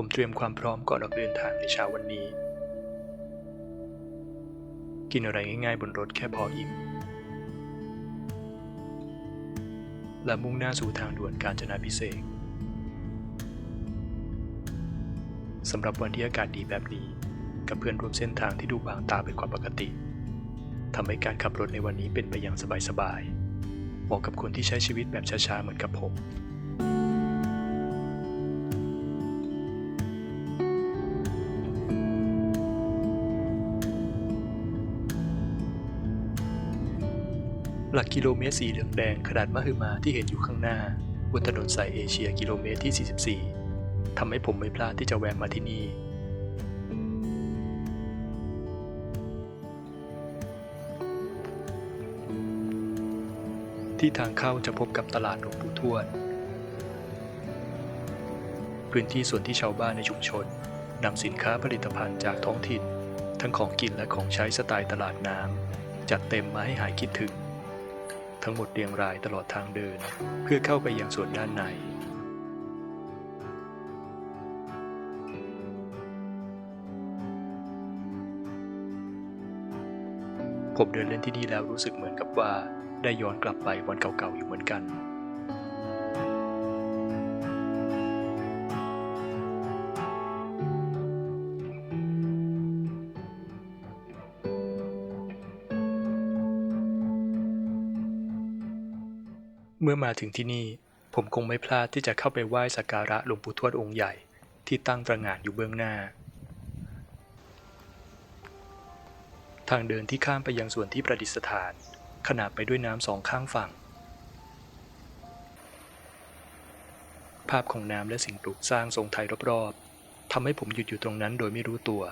ผมเตรียมความพร้อมก่อนออกเดินทางในเช้าวันนี้ กินอะไรง่ายๆบนรถแค่พออิ่ม และมุ่งหน้าสู่ทางด่วนกาญจนาพิเศษสำหรับวันที่อากาศดีแบบนี้ กับเพื่อนร่วมเส้นทางที่ดูบางตาเป็นความปกติทำให้การขับรถในวันนี้เป็นไปอย่างสบายๆเหมาะกับคนที่ใช้ชีวิตแบบช้าๆเหมือนกับผม หลักกิโลเมตรสีเหลืองแดงขนาดมหึมาที่เห็นอยู่ข้างหน้าบนถนนสายเอเชียกิโลเมตรที่ 44 ทำให้ผมไม่พลาดที่จะแวะมาที่นี่ ที่ทางเข้าจะพบกับตลาดหลวงปู่ทวด พื้นที่ส่วนที่ชาวบ้านในชุมชนนำสินค้าผลิตภัณฑ์จากท้องถิ่น ทั้งของกินและของใช้สไตล์ตลาดน้ำจัดเต็มมาให้หายคิดถึง ทั้งหมดเรียงรายตลอดทางเดิน เพื่อเข้าไปยังส่วนด้านในผมเดินเล่นที่นี่แล้วรู้สึกเหมือนกับว่าได้ย้อนกลับไปวันเก่าๆอยู่เหมือนกัน มื่อมาถึงที่นี่ผมคงไม่พลาดที่จะเข้าไปไหว้สักการะหลวงปู่ทวดองค์ใหญ่ที่ตั้งตระหง่านอยู่เบื้องหน้า ทางเดินที่ข้ามไปยังส่วนที่ประดิษฐาน ขนาบไปด้วยน้ำสองข้างฝั่ง ภาพของน้ำและสิ่งปลูกสร้างทรงไทยรอบๆทำให้ผมหยุดอยู่ตรงนั้นโดยไม่รู้ตัว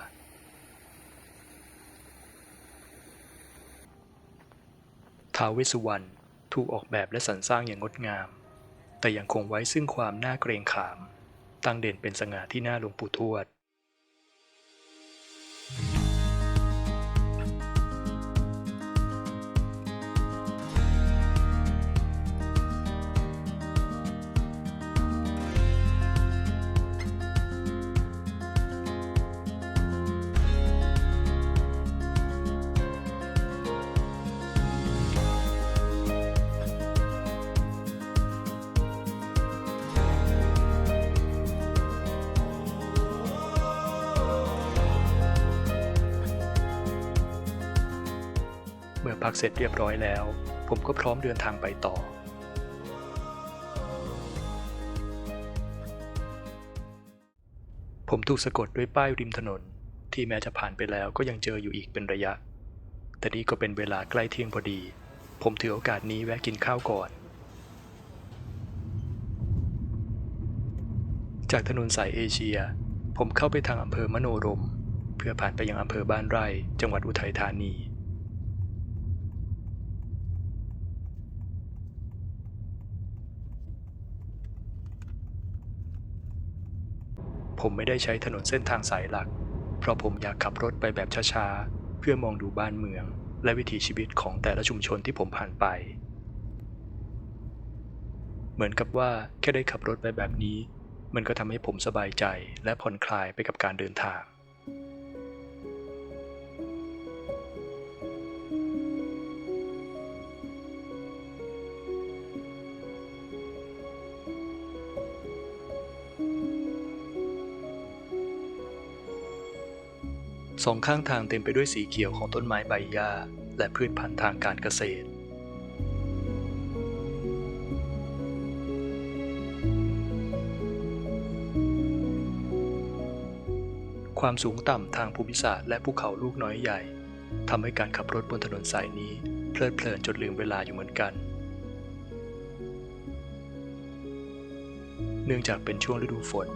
ท้าวเวสสุวรรณ ถูกออกแบบและสรรสร้างอย่างงดงาม แต่ยังคงไว้ซึ่งความน่าเกรงขาม ตั้งเด่นเป็นสง่าที่หน้าหลวงปู่ทวด พักเสร็จเรียบร้อยแล้ว ผมก็พร้อมเดินทางไปต่อ ผมถูกสะกดด้วยป้ายริมถนน ที่แม้จะผ่านไปแล้วก็ยังเจออยู่อีกเป็นระยะ แต่นี่ก็เป็นเวลาใกล้เที่ยงพอดี ผมถือโอกาสนี้แวะกินข้าวก่อน จากถนนสายเอเชีย ผมเข้าไปทางอำเภอมโนรม เพื่อผ่านไปยังอำเภอบ้านไร่ จังหวัดอุทัยธานี ผมไม่ได้ใช้ถนนเส้นทางสายหลัก เพราะผมอยากขับรถไปแบบช้าๆ เพื่อมองดูบ้านเมือง และวิถีชีวิตของแต่ละชุมชนที่ผมผ่านไป เหมือนกับว่าแค่ได้ขับรถไปแบบนี้ มันก็ทำให้ผมสบายใจและผ่อนคลายไปกับการเดินทาง สองข้างทางเต็มไปด้วยสีเขียวของต้นไม้ใบหญ้า และพืชพันธุ์ทางการเกษตร ความสูงต่ำทางภูมิศาสตร์และภูเขาลูกน้อยใหญ่ทำให้การขับรถบนถนนสายนี้เพลิดเพลินจนลืมเวลาอยู่เหมือนกัน เนื่องจากเป็นช่วงฤดูฝน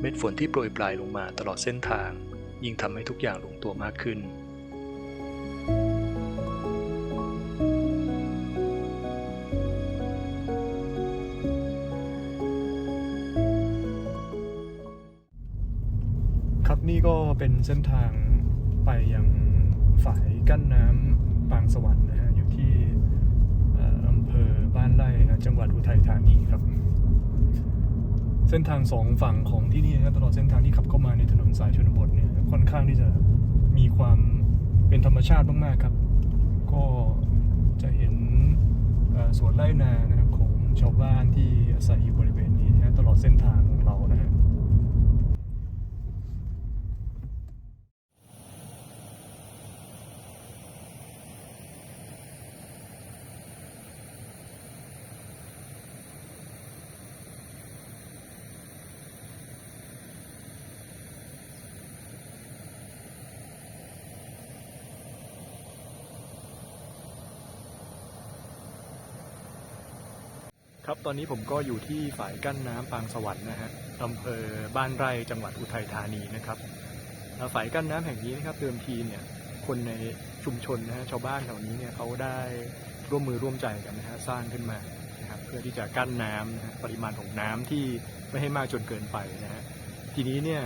เม็ดฝนที่โปรยปลายลงมาตลอดเส้นทาง ยิ่งทำให้ทุกอย่างลงตัวมากขึ้น ครับนี่ก็เป็นเส้นทางไปยังฝายกั้นน้ำบางสวรรค์นะฮะอยู่ที่เอ่ออำเภอบ้านไร่นะจังหวัดอุทัยธานีครับ เส้นทางสองฝั่งของที่นี่นะตลอดเส้นทางที่ขับเข้ามาในถนนสายชนบทเนี่ยค่อนข้างที่จะมีความเป็นธรรมชาติมากๆครับ ก็จะเห็นสวนไร่นานะครับของชาวบ้านที่อาศัยอยู่บริเวณนี้นะตลอดเส้นทางของเรานะฮะ ครับตอนนี้ผมก็อยู่ที่ฝ่ายกั้นน้ำปางสวรรค์นะฮะอำเภอบ้านไร่จังหวัดอุทัยธานีนะครับเอ่อฝายกั้นน้ำแห่งนี้นะครับเดิมทีเนี่ยคนในชุมชนนะฮะชาวบ้านแถวนี้เนี่ยเขาได้ร่วมมือร่วมใจกันนะฮะสร้างขึ้นมานะครับเพื่อที่จะกั้นน้ำนะฮะปริมาณของน้ำที่ไม่ให้มากจนเกินไปนะฮะทีนี้เนี่ย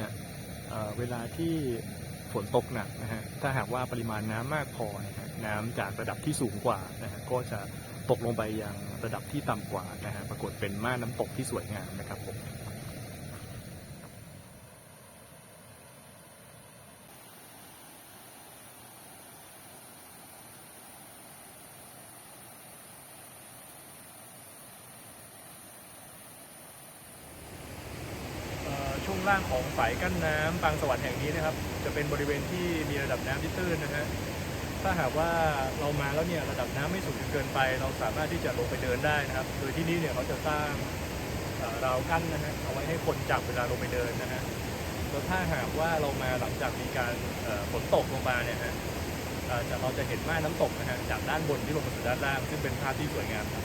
เเวลาที่ฝนตกหนักนะฮะถ้าหากว่าปริมาณน้ำมากพอนะฮะน้ำจากระดับที่สูงกว่านะฮะก็จะ ตกลงไปยังระดับที่ต่ำกว่านะฮะปรากฏเป็นม่านน้ำตกที่สวยงามนะครับผมช่วงล่างของฝายกั้นน้ำปางสวรรค์แห่งนี้นะครับ จะเป็นบริเวณที่มีระดับน้ำที่ตื้นนะฮะ ถ้าหากว่าเรามาแล้วเนี่ยระดับน้ำไม่สูงจนเกินไป เราสามารถที่จะลงไปเดินได้นะครับ โดยที่นี่เนี่ยเขาจะสร้างราวกั้นนะฮะเอาไว้ให้คนจับเวลาลงไปเดินนะฮะแล้วถ้าหากว่าเรามาหลังจากมีการฝนตกลงมาเนี่ยฮะเอ่อจะเราจะเห็นม่านน้ำตกนะฮะจากด้านบนที่ลงมาสู่ด้านล่าง ซึ่งเป็นภาพที่สวยงามครับ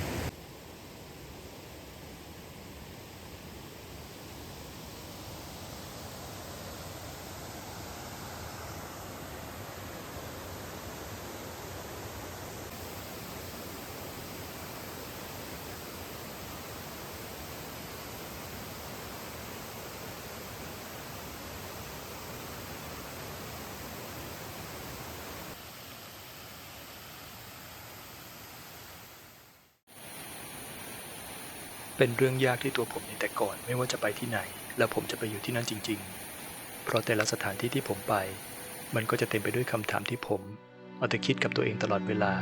เป็นเรื่องยากที่ตัวผมในแต่ก่อนไม่ว่าจะไปที่ไหน แล้วผมจะไปอยู่ที่นั่นจริง ๆ เพราะแต่ละสถานที่ที่ผมไป มันก็จะเต็มไปด้วยคำถามที่ผม เอาแต่คิดกับตัวเองตลอดเวลา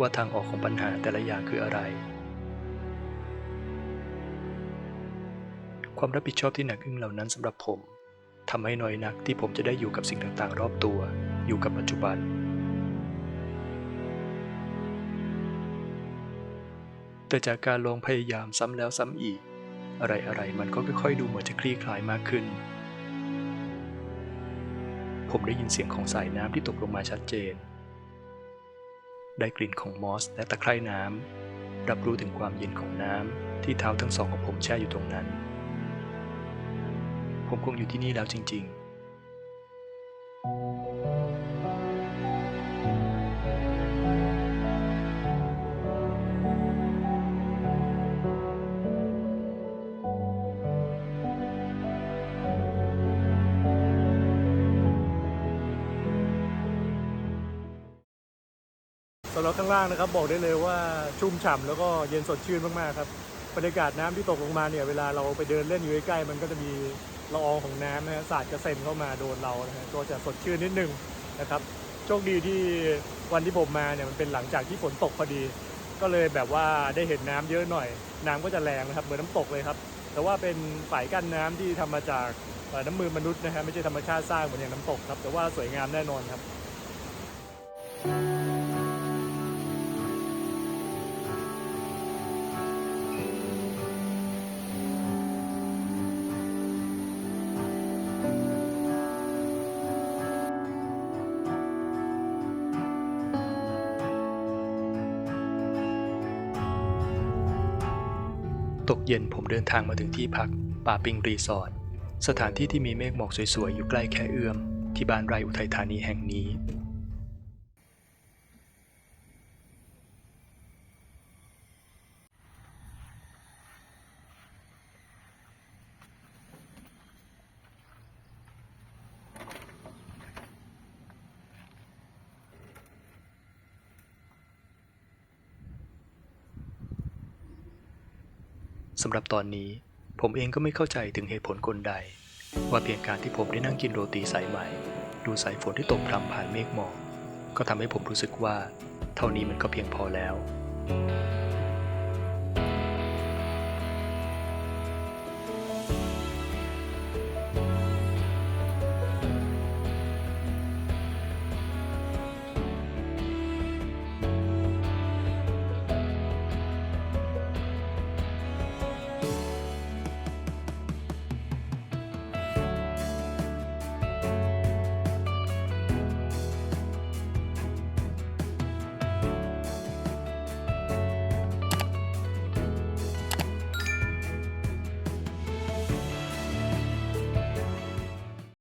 ว่าทางออกของปัญหาแต่ละอย่างคืออะไร ความรับผิดชอบที่หนักอึ้งเหล่านั้นสำหรับผมทำให้น้อยนักที่ผมจะได้อยู่กับสิ่งต่างๆ รอบตัว อยู่กับปัจจุบัน แต่จากการลองพยายามซ้ำแล้วซ้ำอีก อะไรๆมันก็ค่อยๆดูเหมือนจะคลี่คลายมากขึ้น ผมได้ยินเสียงของสายน้ำที่ตกลงมาชัดเจน ได้กลิ่นของมอสและตะไคร่น้ำรับรู้ถึงความเย็นของน้ำที่เท้าทั้งสองของผมแช่อยู่ตรงนั้น ผมคงอยู่ที่นี่แล้วจริง ๆำหรับข้างล่างนะครับบอกได้เลยว่าชุ่มฉ่ำแล้วก็เย็นสดชื่นมากๆครับบรรยากาศน้ำที่ตกลงมาเนี่ยเวลาเราไปเดินเล่นอยู่ใกล้ๆมันก็จะมีละอองของน้ำนะฮะสาดกระเซ็นเข้ามาโดนเรานะฮะก็จะสดชื่นนิดนึงนะครับโชคดีที่วันที่ผมมาเนี่ยมันเป็นหลังจากที่ฝนตกพอดี ก็เลยแบบว่าได้เห็นน้ำเยอะหน่อย น้ำก็จะแรงนะครับเหมือนน้ำตกเลยครับ แต่ว่าเป็นฝายกั้นน้ำที่ทำมาจากน้ำมือมนุษย์นะฮะไม่ใช่ธรรมชาติสร้างเหมือนอย่างน้ำตกครับแต่ว่าสวยงามแน่นอนครับ ตกเย็นผมเดินทางมาถึงที่พัก ป่าปิงรีสอร์ทสถานที่ที่มีเมฆหมอกสวยๆ อยู่ใกล้แค่เอื้อม ที่บ้านไร่อุทัยธานีแห่งนี้ สำหรับตอนนี้ผมเองก็ไม่เข้าใจถึงเหตุผลคนใด ว่าเพียงการที่ผมได้นั่งกินโรตีสายไหมดูสายฝนที่ตกพรำผ่านเมฆหมอกก็ทำให้ผมรู้สึกว่า เท่านี้มันก็เพียงพอแล้ว